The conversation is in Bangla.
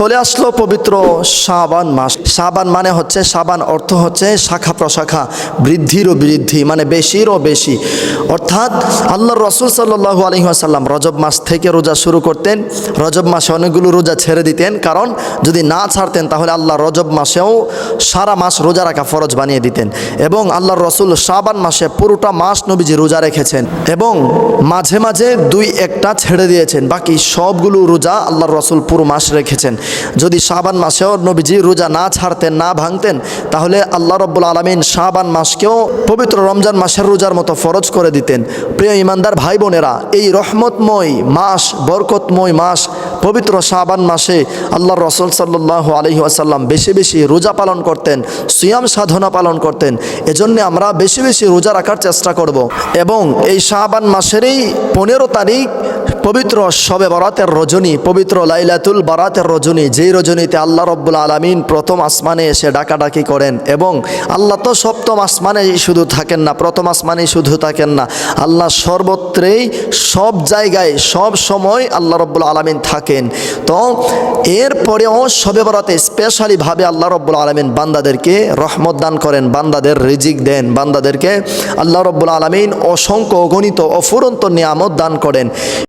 চলে আসলো পবিত্র শাবান মাস। শাবান মানে হচ্ছে, শাবান অর্থ হচ্ছে শাখা প্রশাখা বৃদ্ধিরও বৃদ্ধি মানে বেশিরও বেশি। অর্থাৎ আল্লাহ রসুল সাল্লু আলহি আসাল্লাম রজব মাস থেকে রোজা শুরু করতেন। রজব মাসে অনেকগুলো রোজা ছেড়ে দিতেন। কারণ যদি না ছাড়তেন, তাহলে আল্লাহ রজব মাসেও সারা মাস রোজা রাখা ফরজ বানিয়ে দিতেন। এবং আল্লাহ রসুল শাবান মাসে পুরোটা মাস নবীজি রোজা রেখেছেন এবং মাঝে মাঝে দুই একটা ছেড়ে দিয়েছেন। বাকি সবগুলো রোজা আল্লাহ রসুল পুরো মাস রেখেছেন। যদি শাবান মাসেও নবীজি রোজা না ছাড়তেন, না ভাঙতেন, তাহলে আল্লাহ রব্বুল আলমিন শাবান মাসকেও পবিত্র রমজান মাসের রোজার মতো ফরজ করে দিতেন। প্রিয় ইমানদার ভাই বোনেরা এই রহমতময় মাস, বরকতময় মাস, পবিত্র শাবান মাসে আল্লাহ রসুল সাল্লাহ আলহি আসাল্লাম বেশি বেশি রোজা পালন করতেন, সিয়াম সাধনা পালন করতেন। এজন্য আমরা বেশি বেশি রোজা রাখার চেষ্টা করব। এবং এই শাবান মাসেরই পনেরো তারিখ পবিত্র শবে বরাতের রজনী, পবিত্র লাইলাতুল বারাতের রজনী, যেই রজনীতে আল্লাহ রব্বুল আলমিন প্রথম আসমানে এসে ডাকাডাকি করেন এবং আল্লাহ তো সপ্তম আসমানে শুধু থাকেন না, প্রথম আসমানেই শুধু থাকেন না, আল্লাহ সর্বত্রেই সব জায়গায়, সব সময় আল্লাহ রব্বুল আলমিন থাকেন। তো এরপরেও শবে বরাতে স্পেশালিভাবে আল্লাহ রব্বুল আলমিন বান্দাদেরকে রহমত দান করেন, বান্দাদের রিজিক দেন, বান্দাদেরকে আল্লাহ রব্বুল আলমিন অসংখ্য অগণিত অফুরন্ত নিয়ামত দান করেন।